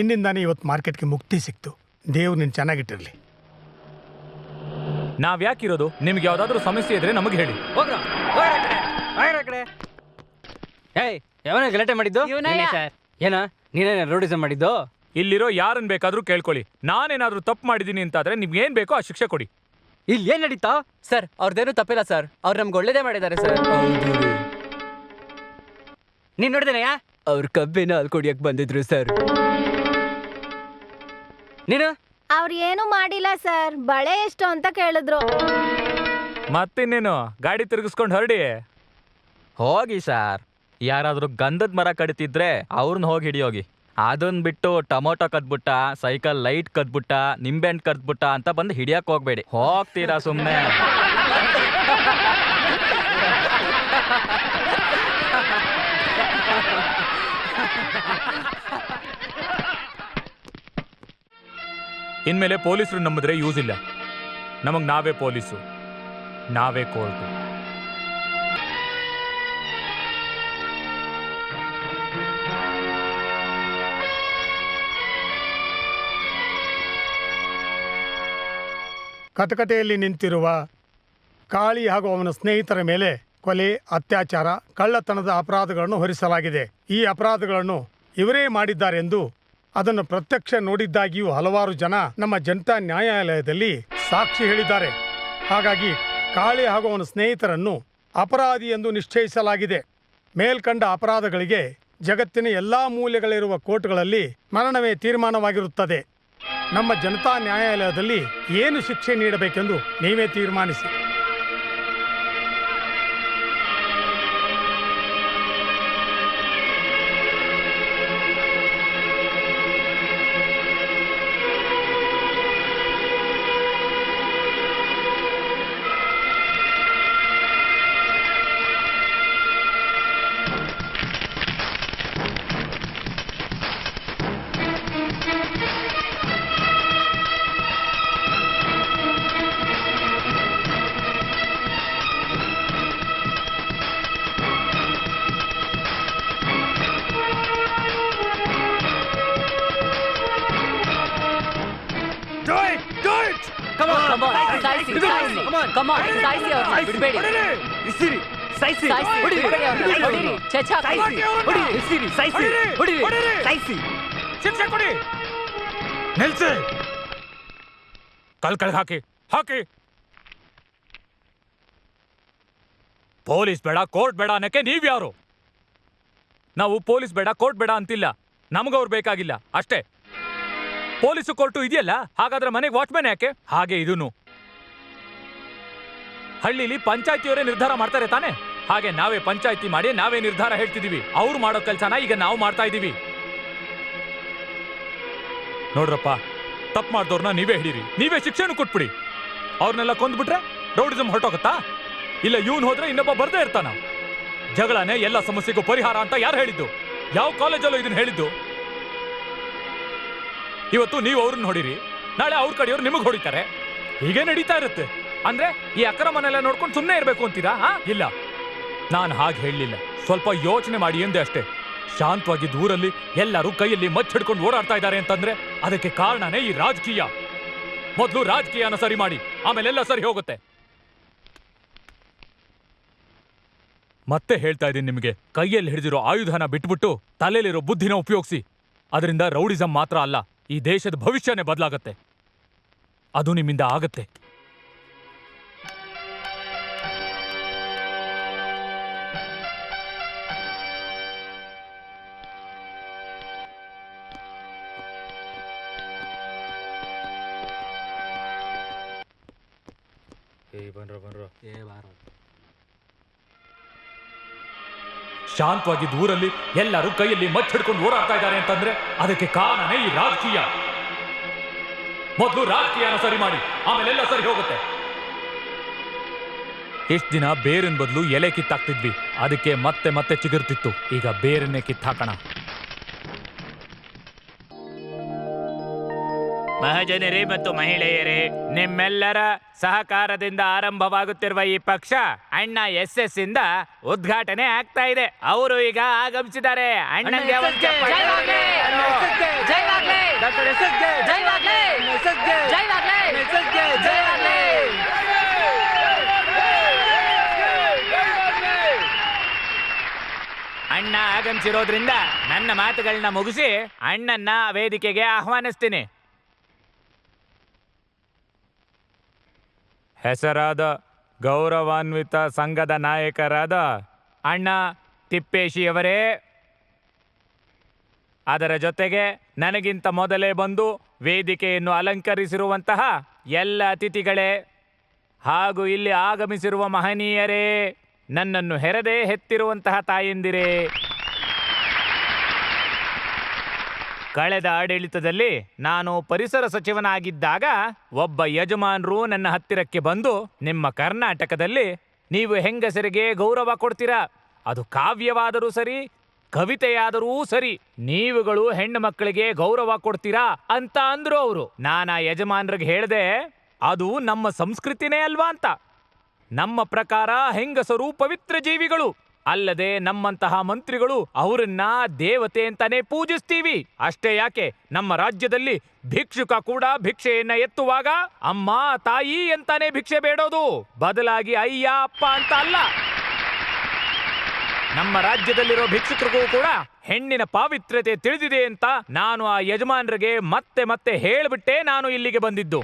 ನಿನ್ನಿಂದಾನೇ ಇವತ್ತು ಮಾರ್ಕೆಟ್ಗೆ ಮುಕ್ತಿ ಸಿಕ್ತು. ದೇವ್ರು ನಿನ್ನ ಚೆನ್ನಾಗಿಟ್ಟಿರಲಿ. ನಾವ್ ಯಾಕಿರೋದು ನಿಮ್ಗೆ ಯಾವ್ದಾದ್ರು ಸಮಸ್ಯೆ ಇದ್ರೆ ನಮಗೆ ಹೇಳಿ. ಹೋಗ್ರ. ಹೋಗ್ರ ಆ ಕಡೆ ಹೋಗ್ರ ಆ ಕಡೆ ಏಯ್ ಯಾವನ ಗಲಾಟೆ ಮಾಡಿದ್ದು. ಸರ್? ಏನ? ನೀನೇನ ರೋಡಿಸಮ್ ಮಾಡಿದ್ದು? ಇಲ್ಲಿರೋ ಯಾರನ್ನ ಬೇಕಾದ್ರೂ ಕೇಳ್ಕೊಳ್ಳಿ. ನಾನೇನಾದ್ರೂ ತಪ್ಪು ಮಾಡಿದೀನಿ ಅಂತಾದ್ರೆ ನಿಮ್ಗೆ ಏನ್ ಬೇಕೋ ಆ ಶಿಕ್ಷೆ ಕೊಡಿ. ಇಲ್ಲಿ ಏನ್ ನಡೀತಾ? ಸರ್ ಅವ್ರದ್ದೇನು ತಪ್ಪಿಲ್ಲ ಸರ್. ಅವ್ರು ನಮ್ಗೆ ಒಳ್ಳೇದೇ ಮಾಡಿದ್ದಾರೆ ಸರ್. ನೀನ್ ನೋಡಿದೇನೆಯಾ ಅವ್ರ ಕಬ್ಬಿನ ಅಲ್ಲಿ ಕುಡಿಯಕ್ ಬಂದಿದ್ರು ಸರ್. ನೀನು? ಅವ್ರು ಏನು ಮಾಡಿಲ್ಲ ಸರ್. ಬಳೆ ಎಷ್ಟು ಅಂತ ಕೇಳಿದ್ರು. ಮತ್ತಿನ್ನೇನು ಗಾಡಿ ತಿರುಗಿಸ್ಕೊಂಡು ಹೊರಡಿ. ಹೋಗಿ ಸರ್. ಯಾರಾದ್ರೂ ಗಂಧದ ಮರ ಕಡಿತಿದ್ರೆ ಅವ್ರನ್ನ ಹೋಗಿ ಹಿಡಿಯೋಗಿ. ಅದನ್ ಬಿಟ್ಟು ಟೊಮೊಟೊ ಕದ್ಬಿಟ್ಟ ಸೈಕಲ್ ಲೈಟ್ ಕದ್ಬಿಟ್ಟ ನಿಂಬೆಹಣ್ಣು ಕದ್ಬಿಟ್ಟ ಅಂತ ಬಂದು ಹಿಡಿಯಕ್ಕೆ ಹೋಗ್ಬೇಡಿ. ಹೋಗ್ತೀರಾ ಸುಮ್ಮನೆ ಇನ್ಮೇಲೆ ಪೊಲೀಸರು ನಂಬಿದ್ರೆ ಯೂಸ್ ಇಲ್ಲ. ನಮಗ್ ನಾವೇ ಪೊಲೀಸು. ನಾವೇ ಕೋರ್ಟು. ಕಥಕತೆಯಲ್ಲಿ ನಿಂತಿರುವ ಕಾಳಿ ಹಾಗೂ ಅವನ ಸ್ನೇಹಿತರ ಮೇಲೆ ಕೊಲೆ, ಅತ್ಯಾಚಾರ, ಕಳ್ಳತನದ ಅಪರಾಧಗಳನ್ನು ಹೊರಿಸಲಾಗಿದೆ. ಈ ಅಪರಾಧಗಳನ್ನು ಇವರೇ ಮಾಡಿದ್ದಾರೆಂದು ಅದನ್ನು ಪ್ರತ್ಯಕ್ಷ ನೋಡಿದ್ದಾಗಿಯೂ ಹಲವಾರು ಜನ ನಮ್ಮ ಜನತಾ ನ್ಯಾಯಾಲಯದಲ್ಲಿ ಸಾಕ್ಷಿ ಹೇಳಿದ್ದಾರೆ. ಹಾಗಾಗಿ ಕಾಳಿ ಹಾಗೂ ಅವನ ಸ್ನೇಹಿತರನ್ನು ಅಪರಾಧಿ ಎಂದು ನಿಶ್ಚಯಿಸಲಾಗಿದೆ. ಮೇಲ್ಕಂಡ ಅಪರಾಧಗಳಿಗೆ ಜಗತ್ತಿನ ಎಲ್ಲಾ ಮೂಲೆಗಳಿರುವ ಕೋರ್ಟ್ಗಳಲ್ಲಿ ಮರಣವೇ ತೀರ್ಮಾನವಾಗಿರುತ್ತದೆ. ನಮ್ಮ ಜನತಾ ನ್ಯಾಯಾಲಯದಲ್ಲಿ ಏನು ಶಿಕ್ಷೆ ನೀಡಬೇಕೆಂದು ನೀವೇ ತೀರ್ಮಾನಿಸಿ. ಸಾಯಿಸಿ ಕಮಾನ್ ಸಾಯಿಸಿ ಅವ್ರನ್ನ ಬಿಡಬೇಡಿ ಸಾಯಿಸಿ ಬಿಡ್ಬೇಡಿ ಅವ್ರನ್ನ ಹೊಡೀರಿ ಚಚಾಕಿ ಶಿಕ್ಷೆ ಕೊಡಿ. ನಿಲ್ಸಿ. ಕಲ್ ಕಲ್ ಹಾಕಿ. ಹಾಕಿ. ಪೊಲೀಸ್ ಬೇಡ ಕೋರ್ಟ್ ಬೇಡ ಅನ್ನಕ್ಕೆ ನೀವ್ಯಾರು ನಾವು ಪೊಲೀಸ್ ಬೇಡ ಕೋರ್ಟ್ ಬೇಡ ಅಂತಿಲ್ಲ. ನಮಗವ್ರು ಬೇಕಾಗಿಲ್ಲ. ಅಷ್ಟೇ. ಪೊಲೀಸು ಕೋರ್ಟು ಇದೆಯಲ್ಲ? ಹಾಗಾದ್ರೆ ಮನೆಗೆ ವಾಚ್ಮ್ಯಾನ್ ಯಾಕೆ? ಹಾಗೆ ಇದೂನು. ಹಳ್ಳಿಲಿ ಪಂಚಾಯತಿಯವರೇ ನಿರ್ಧಾರ ಮಾಡ್ತಾರೆ ತಾನೆ? ಹಾಗೆ ನಾವೇ ಪಂಚಾಯತಿ ಮಾಡಿ ನಾವೇ ನಿರ್ಧಾರ ಹೇಳ್ತಿದೀವಿ ಅವ್ರು ಮಾಡೋ ಕೆಲಸನ ಈಗ ನಾವು ಮಾಡ್ತಾ ಇದೀವಿ ನೋಡ್ರಪ್ಪ, ತಪ್ಪು ಮಾಡ್ದವ್ರನ್ನ ನೀವೇ ಹಿಡೀರಿ ನೀವೇ ಶಿಕ್ಷೆನೂ ಕೊಟ್ಬಿಡಿ. ಅವ್ರನ್ನೆಲ್ಲ ಕೊಂದ್ಬಿಟ್ರೆ ರೌಡಿಸಮ್ ಹೊರಟೋಗತ್ತಾ? ಇಲ್ಲ ಇವನ್ ಹೋದ್ರೆ ಇನ್ನೊಬ್ಬ ಬರ್ದೇ ಇರ್ತಾನ? ಜಗಳನೇ ಎಲ್ಲ ಸಮಸ್ಯೆಗೂ ಪರಿಹಾರ ಅಂತ ಯಾರು ಹೇಳಿದ್ದು? ಯಾವ ಕಾಲೇಜಲ್ಲೂ ಇದನ್ನ ಹೇಳಿದ್ದು? ಇವತ್ತು ನೀವು ಅವ್ರನ್ನ ಹೊಡಿರಿ ನಾಳೆ ಅವ್ರ ಕಡೆಯವ್ರು ನಿಮಗೆ ಹೊಡಿತಾರೆ. ಹೀಗೆ ನಡೀತಾ ಇರುತ್ತೆ. ಅಂದ್ರೆ ಈ ಅಕ್ರಮನೆಲ್ಲ ನೋಡ್ಕೊಂಡು ಸುಮ್ಮನೆ ಇರಬೇಕು ಅಂತೀರಾ, ಹಾ? ಇಲ್ಲ. ನಾನು ಹಾಗೆ ಹೇಳಲಿಲ್ಲ. ಸ್ವಲ್ಪ ಯೋಚನೆ ಮಾಡಿ ಎಂದೇ ಅಷ್ಟೇ. ಶಾಂತವಾಗಿ ದೂರಲ್ಲಿ ಎಲ್ಲರೂ ಕೈಯಲ್ಲಿ ಮಚ್ಚ ಹಿಡ್ಕೊಂಡು ಓಡಾಡ್ತಾ ಇದ್ದಾರೆ ಅಂತಂದ್ರೆ ಅದಕ್ಕೆ ಕಾರಣನೇ ಈ ರಾಜಕೀಯ. ಮೊದಲು ರಾಜಕೀಯನ ಸರಿ ಮಾಡಿ ಆಮೇಲೆಲ್ಲ ಸರಿ ಹೋಗುತ್ತೆ. ಮತ್ತೆ ಹೇಳ್ತಾ ಇದ್ದೀನಿ ನಿಮಗೆ, ಕೈಯಲ್ಲಿ ಹಿಡಿದಿರೋ ಆಯುಧನ ಬಿಟ್ಬಿಟ್ಟು ತಲೆಯಲ್ಲಿರೋ ಬುದ್ಧಿನ ಉಪಯೋಗಿಸಿ. ಅದರಿಂದ ರೌಡಿಸಂ ಮಾತ್ರ ಅಲ್ಲ, ಈ ದೇಶದ ಭವಿಷ್ಯನೇ ಬದಲಾಗತ್ತೆ. ಅದು ನಿಮ್ಮಿಂದ ಆಗತ್ತೆ. ಶಾಂತವಾಗಿ ದೂರಲ್ಲಿ ಎಲ್ಲರೂ ಕೈಯಲ್ಲಿ ಮಚ್ಚ ಹಿಡ್ಕೊಂಡು ಓಡಾಡ್ತಾ ಇದ್ದಾರೆ ಅಂತಂದ್ರೆ ಅದಕ್ಕೆ ಕಾರಣನೇ ಈ ರಾಜಕೀಯ. ಮೊದಲು ರಾಜಕೀಯನ ಸರಿ ಮಾಡಿ ಆಮೇಲೆಲ್ಲ ಸರಿ ಹೋಗುತ್ತೆ. ಎಷ್ಟು ದಿನ ಬೇರಿನ ಬದಲು ಎಲೆ ಕಿತ್ತಾಕ್ತಿದ್ವಿ, ಅದಕ್ಕೆ ಮತ್ತೆ ಮತ್ತೆ ಚಿಗುರ್ತಿತ್ತು. ಈಗ ಬೇರನ್ನೇ ಕಿತ್ತಾಕೋಣ. ಮಹಾಜನರೇ ಮತ್ತು ಮಹಿಳೆಯರೇ ನಿಮ್ಮೆಲ್ಲರ ಸಹಕಾರದಿಂದ ಆರಂಭವಾಗುತ್ತಿರುವ ಈ ಪಕ್ಷ ಅಣ್ಣ ಎಸ್ ಎಸ್ ಇಂದ ಉದ್ಘಾಟನೆ ಆಗ್ತಾ ಇದೆ. ಅವರು ಈಗ ಆಗಮಿಸಿದ್ದಾರೆ. ಅಣ್ಣಂಗೆ ಒಂದು ಚಪ್ಪಾಳೆ! ಅಣ್ಣ ಆಗಮಿಸಿರೋದ್ರಿಂದ ನನ್ನ ಮಾತುಗಳನ್ನ ಮುಗಿಸಿ ಅಣ್ಣನ್ನ ವೇದಿಕೆಗೆ ಆಹ್ವಾನಿಸ್ತೀನಿ. ಹೆಸರಾದ ಗೌರವಾನ್ವಿತ ಸಂಘದ ನಾಯಕರಾದ ಅಣ್ಣ ತಿಪ್ಪೇಶಿಯವರೇ ಅದರ ಜೊತೆಗೆ ನನಗಿಂತ ಮೊದಲೇ ಬಂದು ವೇದಿಕೆಯನ್ನು ಅಲಂಕರಿಸಿರುವಂತಹ ಎಲ್ಲ ಅತಿಥಿಗಳೇ, ಹಾಗೂ ಇಲ್ಲಿ ಆಗಮಿಸಿರುವ ಮಹನೀಯರೇ, ನನ್ನನ್ನು ಹೆರದೇ ಹೆತ್ತಿರುವಂತಹ ತಾಯಂದಿರೇ. ಕಳೆದ ಆಡಳಿತದಲ್ಲಿ ನಾನು ಪರಿಸರ ಸಚಿವನಾಗಿದ್ದಾಗ ಒಬ್ಬ ಯಜಮಾನರು ನನ್ನ ಹತ್ತಿರಕ್ಕೆ ಬಂದು ನಿಮ್ಮ ಕರ್ನಾಟಕದಲ್ಲಿ ನೀವು ಹೆಂಗಸರಿಗೆ ಗೌರವ ಕೊಡ್ತೀರಾ? ಅದು ಕಾವ್ಯವಾದರೂ ಸರಿ, ಕವಿತೆಯಾದರೂ ಸರಿ, ನೀವುಗಳು ಹೆಣ್ಣು ಮಕ್ಕಳಿಗೆ ಗೌರವ ಕೊಡ್ತೀರಾ ಅಂತ ಅಂದ್ರು ಅವರು. ನಾನು ಆ ಯಜಮಾನ್ರಿಗೆ ಹೇಳಿದೆ, ಅದು ನಮ್ಮ ಸಂಸ್ಕೃತಿನೇ ಅಲ್ವಾ ಅಂತ. ನಮ್ಮ ಪ್ರಕಾರ ಹೆಂಗಸರು ಪವಿತ್ರ ಜೀವಿಗಳು. ಅಲ್ಲದೆ ನಮ್ಮಂತಹ ಮಂತ್ರಿಗಳು ಅವರನ್ನ ದೇವತೆ ಅಂತಾನೆ ಪೂಜಿಸ್ತೀವಿ. ಅಷ್ಟೇ ಯಾಕೆ? ನಮ್ಮ ರಾಜ್ಯದಲ್ಲಿ ಭಿಕ್ಷುಕ ಕೂಡ ಭಿಕ್ಷೆಯನ್ನ ಎತ್ತುವಾಗ ಅಮ್ಮ, ತಾಯಿ ಅಂತಾನೆ ಭಿಕ್ಷೆ ಬೇಡೋದು. ಬದಲಾಗಿ ಅಯ್ಯ, ಅಪ್ಪ ಅಂತ ಅಲ್ಲ. ನಮ್ಮ ರಾಜ್ಯದಲ್ಲಿರೋ ಭಿಕ್ಷುಕರಿಗೂ ಕೂಡ ಹೆಣ್ಣಿನ ಪಾವಿತ್ರ್ಯತೆ ತಿಳಿದಿದೆ ಅಂತ ನಾನು ಆ ಯಜಮಾನರಿಗೆ ಮತ್ತೆ ಮತ್ತೆ ಹೇಳ್ಬಿಟ್ಟೆ ನಾನು ಇಲ್ಲಿಗೆ ಬಂದಿದ್ದು.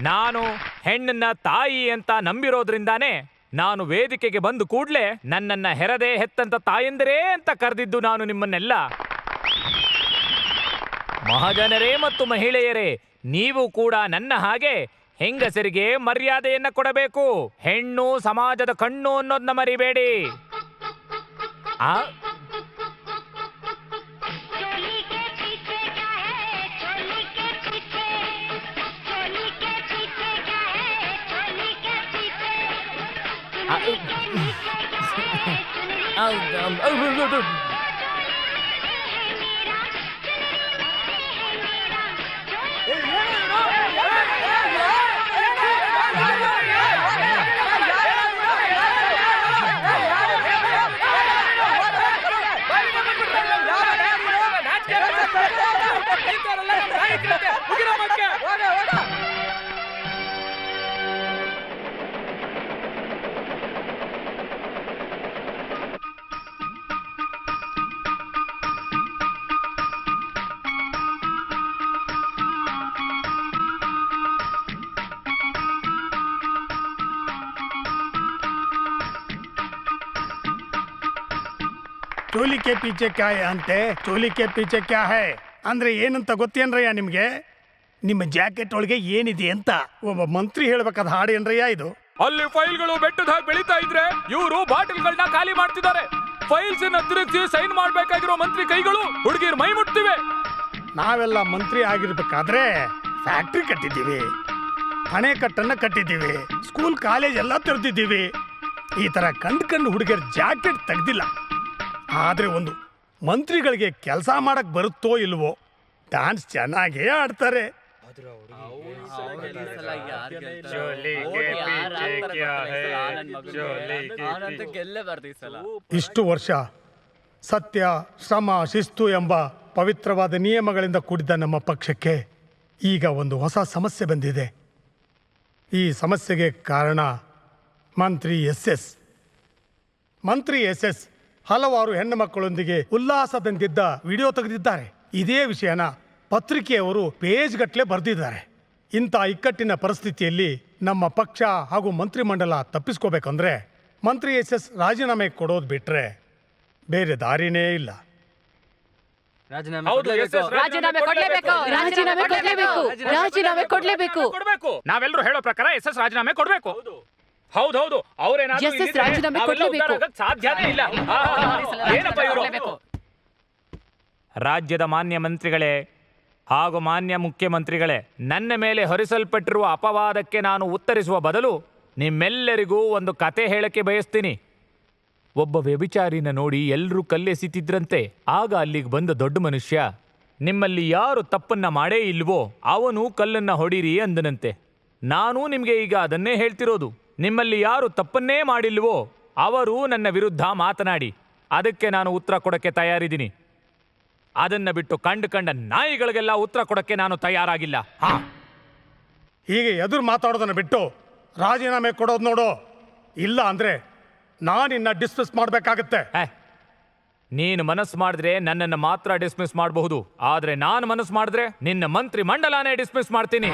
ನಾನು ಹೆಣ್ಣನ್ನ ತಾಯಿ ಅಂತ ನಂಬಿರೋದ್ರಿಂದಾನೇ ನಾನು ವೇದಿಕೆಗೆ ಬಂದು ಕೂಡ್ಲೆ ನನ್ನನ್ನ ಹೆರದೆ ಹೆತ್ತಂತ ತಾಯಂದಿರೇ ಅಂತ ಕರೆದಿದ್ದು ನಾನು ನಿಮ್ಮನ್ನೆಲ್ಲ. ಮಹಾಜನರೇ ಮತ್ತು ಮಹಿಳೆಯರೇ, ನೀವು ಕೂಡ ನನ್ನ ಹಾಗೆ ಹೆಂಗಸರಿಗೆ ಮರ್ಯಾದೆಯನ್ನ ಕೊಡಬೇಕು. ಹೆಣ್ಣು ಸಮಾಜದ ಕಣ್ಣು ಅನ್ನೋದನ್ನ ಮರಿಬೇಡಿ. ಆ உக்கிரமாக்க வாங்க வாங்க ಚೋಲಿಕೆ ಪೀಚೆ ಕ್ಯಾಯ್ ಅಂತೆ ಚೋಲಿಕೆ ಪೀಚೆ ಕ್ಯಾ ಹೇ. ಅಂದರೆ ಏನಂತ ಗೊತ್ತೇನ್ರಯ್ಯ ನಿಮಗೆ? ನಿಮ್ಮ ಜಾಕೆಟ್ ಒಳಗೆ ಏನಿದೆ ಅಂತ ಒಬ್ಬ ಮಂತ್ರಿ ಹೇಳ್ಬೇಕಾದ ಹಾಡೇನ್ರಯ್ಯ ಇದು? ಅಲ್ಲಿ ಫೈಲ್ಗಳು ಬೆಟ್ಟದ ಬೆಳೀತಾ ಇದ್ರೆ ಇವರು ಬಾಟಲ್ಗಳನ್ನ ಖಾಲಿ ಮಾಡ್ತಿದ್ದಾರೆ. ಫೈಲ್ಸ್ ತಿರುಗಿಸಿ ಸೈನ್ ಮಾಡಬೇಕಾಗಿರೋ ಮಂತ್ರಿ ಕೈಗಳು ಹುಡುಗಿರ್ ಮೈ ಮುಟ್ತಿವೆ. ನಾವೆಲ್ಲ ಮಂತ್ರಿ ಆಗಿರ್ಬೇಕಾದ್ರೆ ಫ್ಯಾಕ್ಟ್ರಿ ಕಟ್ಟಿದ್ದೀವಿ ಅಣೆಕಟ್ಟನ್ನು ಕಟ್ಟಿದ್ದೀವಿ ಸ್ಕೂಲ್ ಕಾಲೇಜ್ ಎಲ್ಲ ತೆರೆದಿದ್ದೀವಿ. ಈ ತರ ಕಂಡು ಕಂಡು ಹುಡುಗಿಯರ ಜಾಕೆಟ್ ತೆಗ್ದಿಲ್ಲ. ಆದ್ರೆ ಒಂದು ಮಂತ್ರಿಗಳಿಗೆ ಕೆಲಸ ಮಾಡಕ್ ಬರುತ್ತೋ ಇಲ್ವೋ ಡ್ಯಾನ್ಸ್ ಚೆನ್ನಾಗೇ ಆಡ್ತಾರೆ. ಇಷ್ಟು ವರ್ಷ ಸತ್ಯ ಶ್ರಮ ಶಿಸ್ತು ಎಂಬ ಪವಿತ್ರವಾದ ನಿಯಮಗಳಿಂದ ಕೂಡಿದ ನಮ್ಮ ಪಕ್ಷಕ್ಕೆ ಈಗ ಒಂದು ಹೊಸ ಸಮಸ್ಯೆ ಬಂದಿದೆ. ಈ ಸಮಸ್ಯೆಗೆ ಕಾರಣ ಮಂತ್ರಿ ಎಸ್ ಎಸ್. ಮಂತ್ರಿ ಎಸ್ ಎಸ್ ಹಲವಾರು ಹೆಣ್ಣು ಮಕ್ಕಳೊಂದಿಗೆ ಉಲ್ಲಾಸದಂತಿದ್ದ ವಿಡಿಯೋ ತೆಗೆದಿದ್ದಾರೆ. ಇದೇ ವಿಷಯನ ಪತ್ರಿಕೆಯವರು ಪೇಜ್ ಗಟ್ಟಲೆ ಬರೆದಿದ್ದಾರೆ. ಇಂಥ ಇಕ್ಕಟ್ಟಿನ ಪರಿಸ್ಥಿತಿಯಲ್ಲಿ ನಮ್ಮ ಪಕ್ಷ ಹಾಗೂ ಮಂತ್ರಿಮಂಡಲ ತಪ್ಪಿಸ್ಕೋಬೇಕಂದ್ರೆ ಮಂತ್ರಿ ಎಸ್ ಎಸ್ ರಾಜೀನಾಮೆ ಕೊಡೋದು ಬಿಟ್ರೆ ಬೇರೆ ದಾರಿನೇ ಇಲ್ಲ. ರಾಜೀನಾಮೆ ಕೊಡ್ಲೇಬೇಕು. ರಾಜೀನಾಮೆ ಕೊಡ್ಲೇಬೇಕು. ರಾಜೀನಾಮೆ ಕೊಡ್ಲೇಬೇಕು. ಕೊಡ್ಬೇಕು. ನಾವೆಲ್ಲರೂ ಹೇಳೋ ಪ್ರಕಾರ ಎಸ್ ಎಸ್ ರಾಜೀನಾಮೆ ಕೊಡ್ಬೇಕು. ಹೌದೌದು ಹೌದು SS ಇಲ್ಲಿದ್ರೆ ರಾಜೀನಾಮೆ ನಾವೆಲ್ಲ ಉದ್ಧಾರ ಕೊಡ್ಲೇಬೇಕು. ಆಗಕ್ ಸಾಧ್ಯನೇ ಇಲ್ಲ. ಆ, ಆ, ಆ, ಏನಪ್ಪ ಇವ್ರು? ರಾಜ್ಯದ ಮಾನ್ಯ ಮಂತ್ರಿಗಳೇ ಹಾಗೂ ಮಾನ್ಯ ಮುಖ್ಯಮಂತ್ರಿಗಳೇ ನನ್ನ ಮೇಲೆ ಹೊರಿಸಲ್ಪಟ್ಟಿರುವ ಅಪವಾದಕ್ಕೆ ನಾನು ಉತ್ತರಿಸುವ ಬದಲು ನಿಮ್ಮೆಲ್ಲರಿಗೂ ಒಂದು ಕತೆ ಹೇಳಕ್ಕೆ ಬಯಸ್ತೀನಿ. ಒಬ್ಬ ವ್ಯಭಿಚಾರಿನ ನೋಡಿ ಎಲ್ಲರೂ ಕಲ್ಲೆಸಿತಿದ್ರಂತೆ ಆಗ ಅಲ್ಲಿಗೆ ಬಂದ ದೊಡ್ಡ ಮನುಷ್ಯ ನಿಮ್ಮಲ್ಲಿ ಯಾರು ತಪ್ಪನ್ನ ಮಾಡೇ ಇಲ್ವೋ ಅವನು ಕಲ್ಲನ್ನ ಹೊಡಿರಿ ಅಂದನಂತೆ. ನಾನು ನಿಮಗೆ ಈಗ ಅದನ್ನೇ ಹೇಳ್ತಿರೋದು. ನಿಮ್ಮಲ್ಲಿ ಯಾರು ತಪ್ಪನ್ನೇ ಮಾಡಿಲ್ವೋ ಅವರು ನನ್ನ ವಿರುದ್ಧ ಮಾತನಾಡಿ ಅದಕ್ಕೆ ನಾನು ಉತ್ತರ ಕೊಡಕ್ಕೆ ತಯಾರಿದ್ದೀನಿ. ಅದನ್ನು ಬಿಟ್ಟು ಕಂಡು ಕಂಡ ನಾಯಿಗಳಿಗೆಲ್ಲ ಉತ್ತರ ಕೊಡಕ್ಕೆ ನಾನು ತಯಾರಾಗಿಲ್ಲ. ಹಾ. ಹೀಗೆ ಎದುರು ಮಾತಾಡೋದನ್ನು ಬಿಟ್ಟು ರಾಜೀನಾಮೆ ಕೊಡೋದು ನೋಡು. ಇಲ್ಲ ಅಂದರೆ ನಾನಿನ್ನ ಡಿಸ್ಮಿಸ್ ಮಾಡಬೇಕಾಗತ್ತೆ. ನೀನು ಮನಸ್ಸು ಮಾಡಿದ್ರೆ ನನ್ನನ್ನು ಮಾತ್ರ ಡಿಸ್ಮಿಸ್ ಮಾಡಬಹುದು. ಆದರೆ ನಾನು ಮನಸ್ಸು ಮಾಡಿದ್ರೆ ನಿನ್ನ ಮಂತ್ರಿ ಮಂಡಲಾನೇ ಡಿಸ್ಮಿಸ್ ಮಾಡ್ತೀನಿ.